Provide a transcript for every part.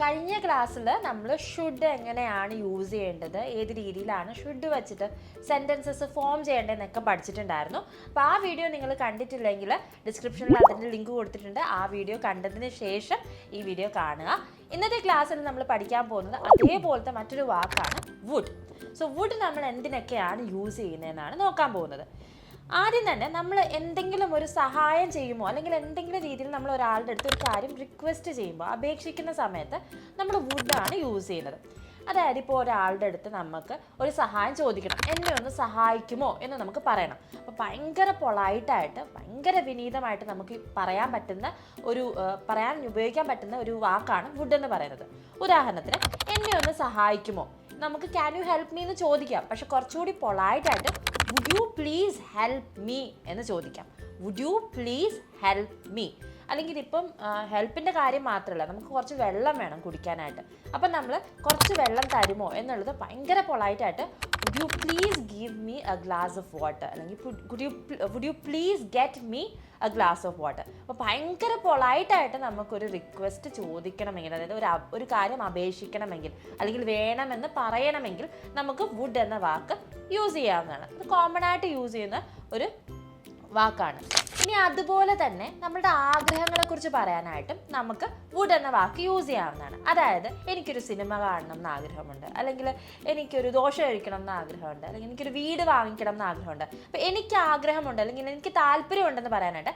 കഴിഞ്ഞ ക്ലാസ്സിൽ നമ്മൾ ഷുഡ് എങ്ങനെയാണ് യൂസ് ചെയ്യേണ്ടത്? ഏത് രീതിയിലാണ് ഷുഡ് വെച്ചിട്ട് സെന്റൻസസ് ഫോം ചെയ്യേണ്ടതെന്നൊക്കെ പഠിച്ചിട്ടുണ്ടായിരുന്നു. അപ്പോൾ ആ വീഡിയോ നിങ്ങൾ കണ്ടിട്ടില്ലെങ്കിൽ ഡിസ്ക്രിപ്ഷനിൽ അതിന്റെ ലിങ്ക് കൊടുത്തിട്ടുണ്ട്. ആ വീഡിയോ കണ്ടതിന് ശേഷം ഈ വീഡിയോ കാണുക. ഇന്നത്തെ ക്ലാസ്സിൽ നമ്മൾ പഠിക്കാൻ പോകുന്നത് അതേപോലത്തെ മറ്റൊരു വാക്കാണ് വുഡ് സോ വുഡ് നമ്മൾ എന്തിനൊക്കെയാണ് യൂസ് ചെയ്യുന്നതെന്നാണ് നോക്കാൻ പോകുന്നത്. ആദ്യം തന്നെ നമ്മൾ എന്തെങ്കിലും ഒരു സഹായം ചെയ്യുമോ അല്ലെങ്കിൽ എന്തെങ്കിലും രീതിയിൽ നമ്മൾ ഒരാളുടെ അടുത്ത് ഒരു കാര്യം റിക്വസ്റ്റ് ചെയ്യുമ്പോൾ അപേക്ഷിക്കുന്ന സമയത്ത് നമ്മൾ വുഡാണ് യൂസ് ചെയ്യുന്നത്. അതായത് ഇപ്പോൾ ഒരാളുടെ അടുത്ത് നമുക്ക് ഒരു സഹായം ചോദിക്കണം എന്നെ ഒന്ന് സഹായിക്കുമോ എന്ന് നമുക്ക് പറയണം. അപ്പോൾ ഭയങ്കര പൊളൈറ്റായിട്ട് ഭയങ്കര വിനീതമായിട്ട് നമുക്ക് പറയാൻ പറ്റുന്ന ഒരു പറയാൻ ഉപയോഗിക്കാൻ പറ്റുന്ന ഒരു വാക്കാണ് വുഡ് എന്ന് പറയുന്നത്. ഉദാഹരണത്തിന് എന്നെ ഒന്ന് സഹായിക്കുമോ? നമുക്ക് ക്യാൻ യു ഹെൽപ്പ് മീ എന്ന് ചോദിക്കാം. പക്ഷെ കുറച്ചുകൂടി പൊളായിട്ടായിട്ട് would you please help me എന്ന് ചോദിക്കാം. Would you please help me അല്ലെങ്കിൽ ഇപ്പം ഹെൽപ്പിന്റെ കാര്യം മാത്രമല്ല നമുക്ക് കുറച്ച് വെള്ളം വേണം കുടിക്കാനായിട്ട്. അപ്പം നമ്മൾ കുറച്ച് വെള്ളം തരുമോ എന്നുള്ളത് ഭയങ്കര പൊളൈറ്റായിട്ട് would you please give me a glass of water അല്ലെങ്കിൽ would you would you please get me a glass of water അപ്പോൾ ഭയങ്കര പൊളൈറ്റായിട്ട് നമുക്കൊരു റിക്വസ്റ്റ് ചോദിക്കണമെങ്കിൽ അതായത് ഒരു ഒരു കാര്യം അപേക്ഷിക്കണമെങ്കിൽ അല്ലെങ്കിൽ വേണമെന്ന് പറയണമെങ്കിൽ നമുക്ക് വുഡ് എന്ന വാക്ക് യൂസ് ചെയ്യാവുന്നതാണ്. ഇത് കോമൺ ആയിട്ട് യൂസ് ചെയ്യുന്ന ഒരു വാക്കാണ്. ഇനി അതുപോലെ തന്നെ നമ്മുടെ ആഗ്രഹങ്ങളെ കുറിച്ച് പറയാനായിട്ടും നമുക്ക് വുഡ് എന്ന വാക്ക് യൂസ് ചെയ്യാവുന്നതാണ്. അതായത് എനിക്കൊരു സിനിമ കാണണം എന്ന് ആഗ്രഹമുണ്ട്. അല്ലെങ്കിൽ എനിക്കൊരു ദോശ കഴിക്കണം എന്ന് ആഗ്രഹമുണ്ട്. അല്ലെങ്കിൽ എനിക്കൊരു വീട് വാങ്ങിക്കണം എന്ന് ആഗ്രഹമുണ്ട്. അപ്പോൾ എനിക്ക് ആഗ്രഹമുണ്ട്. അല്ലെങ്കിൽ എനിക്ക് താല്പര്യമുണ്ടെന്ന് പറയാനായിട്ട്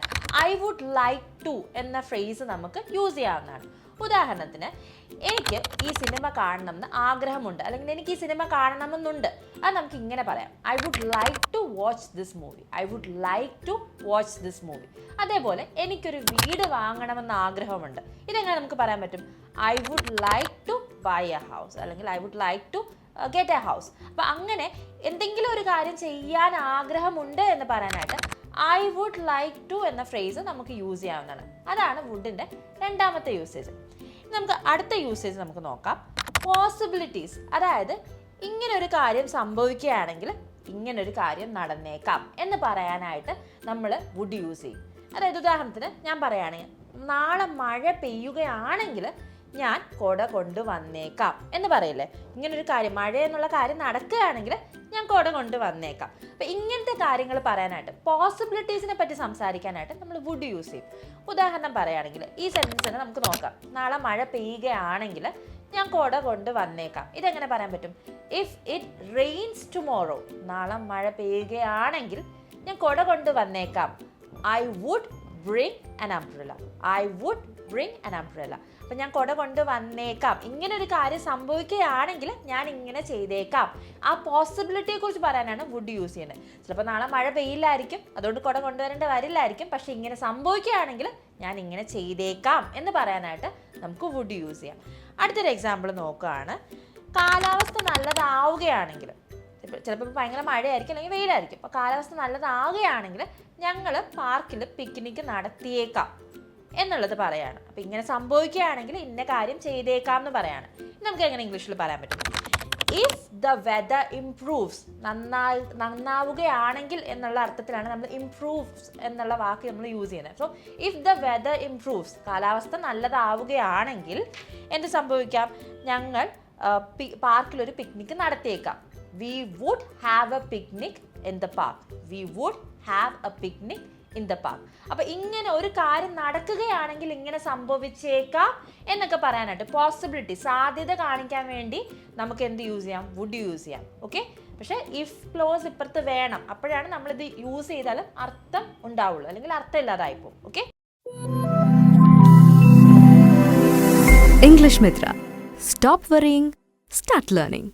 ഐ വുഡ് ലൈക്ക് ടു എന്ന ഫ്രേസ് നമുക്ക് യൂസ് ചെയ്യാവുന്നതാണ്. ഉദാഹരണത്തിന് എനിക്ക് ഈ സിനിമ കാണണം എന്ന് ആഗ്രഹമുണ്ട്. അല്ലെങ്കിൽ എനിക്ക് ഈ സിനിമ കാണണമെന്നുണ്ട്. അത് നമുക്ക് ഇങ്ങനെ പറയാം. I would like to watch this movie I would like to watch this movie അതേപോലെ എനിക്കൊരു വീട് വാങ്ങണമെന്ന് ആഗ്രഹമുണ്ട്. ഇതെങ്ങനെ നമുക്ക് പറയാൻ പറ്റും? I would like to buy a house അല്ലെങ്കിൽ I would like to get a house അപ്പം അങ്ങനെ എന്തെങ്കിലും ഒരു കാര്യം ചെയ്യാൻ ആഗ്രഹമുണ്ട് എന്ന് പറയാനായിട്ട് ഐ വുഡ് ലൈക്ക് ടു എന്ന ഫ്രേസ് നമുക്ക് യൂസ് ചെയ്യാവുന്നതാണ്. അതാണ് വുഡിന്റെ രണ്ടാമത്തെ യൂസേജ് നമുക്ക് അടുത്ത യൂസേജ് നമുക്ക് നോക്കാം. പോസിബിലിറ്റീസ് അതായത് ഇങ്ങനൊരു കാര്യം സംഭവിക്കുകയാണെങ്കിൽ ഇങ്ങനൊരു കാര്യം നടന്നേക്കാം എന്ന് പറയാനായിട്ട് നമ്മൾ വുഡ് യൂസ് ചെയ്യും. അതായത് ഉദാഹരണത്തിന് ഞാൻ പറയുകയാണെങ്കിൽ നാളെ മഴ പെയ്യുകയാണെങ്കിൽ ഞാൻ കുട കൊണ്ടുവന്നേക്കാം എന്ന് പറയില്ലേ? ഇങ്ങനൊരു കാര്യം മഴ എന്നുള്ള കാര്യം നടക്കുകയാണെങ്കിൽ ഞാൻ കുട കൊണ്ടുവന്നേക്കാം. അപ്പം ഇങ്ങനത്തെ കാര്യങ്ങൾ പറയാനായിട്ട് പോസിബിലിറ്റീസിനെ പറ്റി സംസാരിക്കാനായിട്ട് നമ്മൾ വുഡ് യൂസ് ചെയ്യും. ഉദാഹരണം പറയുകയാണെങ്കിൽ ഈ സെന്റൻസ് തന്നെ നമുക്ക് നോക്കാം. നാളെ മഴ പെയ്യുകയാണെങ്കിൽ ഞാൻ കുട കൊണ്ട് വന്നേക്കാം ഇതെങ്ങനെ പറയാൻ പറ്റും? ഇഫ് ഇറ്റ് റെയിൻസ് ടുമോറോ നാളെ മഴ പെയ്യുകയാണെങ്കിൽ ഞാൻ കുട കൊണ്ട് വന്നേക്കാം I would bring an umbrella I would bring an umbrella അപ്പം ഞാൻ കുട കൊണ്ട് വന്നേക്കാം. ഇങ്ങനെ ഒരു കാര്യം സംഭവിക്കുകയാണെങ്കിൽ ഞാൻ ഇങ്ങനെ ചെയ്തേക്കാം. ആ പോസിബിലിറ്റിയെ കുറിച്ച് പറയാനാണ് വുഡ് യൂസ് ചെയ്യുന്നത്. ചിലപ്പോൾ നാളെ മഴ പെയ്യില്ലായിരിക്കും. അതുകൊണ്ട് കുട കൊണ്ടുവരേണ്ട വരില്ലായിരിക്കും. പക്ഷേ ഇങ്ങനെ സംഭവിക്കുകയാണെങ്കിൽ ഞാൻ ഇങ്ങനെ ചെയ്തേക്കാം എന്ന് പറയാനായിട്ട് നമുക്ക് വുഡ് യൂസ് ചെയ്യാം. അടുത്തൊരു എക്സാമ്പിൾ നോക്കുകയാണ്. കാലാവസ്ഥ നല്ലതാവുകയാണെങ്കിൽ ഇപ്പം ചിലപ്പോൾ ഭയങ്കര മഴയായിരിക്കും അല്ലെങ്കിൽ വെയിലായിരിക്കും. അപ്പോൾ കാലാവസ്ഥ നല്ലതാകുകയാണെങ്കിൽ ഞങ്ങൾ പാർക്കിൽ പിക്നിക്ക് നടത്തിയേക്കാം എന്നുള്ളത് പറയാണ്. അപ്പോൾ ഇങ്ങനെ സംഭവിക്കുകയാണെങ്കിൽ ഇന്ന കാര്യം ചെയ്തേക്കാം എന്ന് പറയാണ്. നമുക്ക് എങ്ങനെ ഇംഗ്ലീഷിൽ പറയാൻ പറ്റും? ഇഫ് ദ വെദർ ഇംപ്രൂവ്സ് നന്നാ നന്നാവുകയാണെങ്കിൽ എന്നുള്ള അർത്ഥത്തിലാണ് നമ്മൾ ഇംപ്രൂവ്സ് എന്നുള്ള വാക്ക് നമ്മൾ യൂസ് ചെയ്യുന്നത്. So if the weather improves കാലാവസ്ഥ നല്ലതാവുകയാണെങ്കിൽ എന്ത് സംഭവിക്കാം? ഞങ്ങൾ പാർക്കിൽ ഒരു picnic നടത്തിയേക്കാം. We would have a picnic in the park we would have a picnic in the park അപ്പൊ ഇങ്ങനെ ഒരു കാര്യം നടക്കുകയാണെങ്കിൽ ഇങ്ങനെ സംഭവിച്ചേക്കാം എന്നൊക്കെ പറയാനായിട്ട് പോസിബിലിറ്റി സാധ്യത കാണിക്കാൻ വേണ്ടി നമുക്ക് എന്ത് യൂസ് ചെയ്യാം? വുഡ് യൂസ് ചെയ്യാം. ഓക്കെ പക്ഷേ ഇഫ് ക്ലോസ് ഇപ്പുറത്ത് വേണം. അപ്പോഴാണ് നമ്മളിത് യൂസ് ചെയ്താലും അർത്ഥം ഉണ്ടാവുള്ളൂ. അല്ലെങ്കിൽ അർത്ഥം ഇല്ലാതായി പോകും okay English Mitra stop worrying start learning.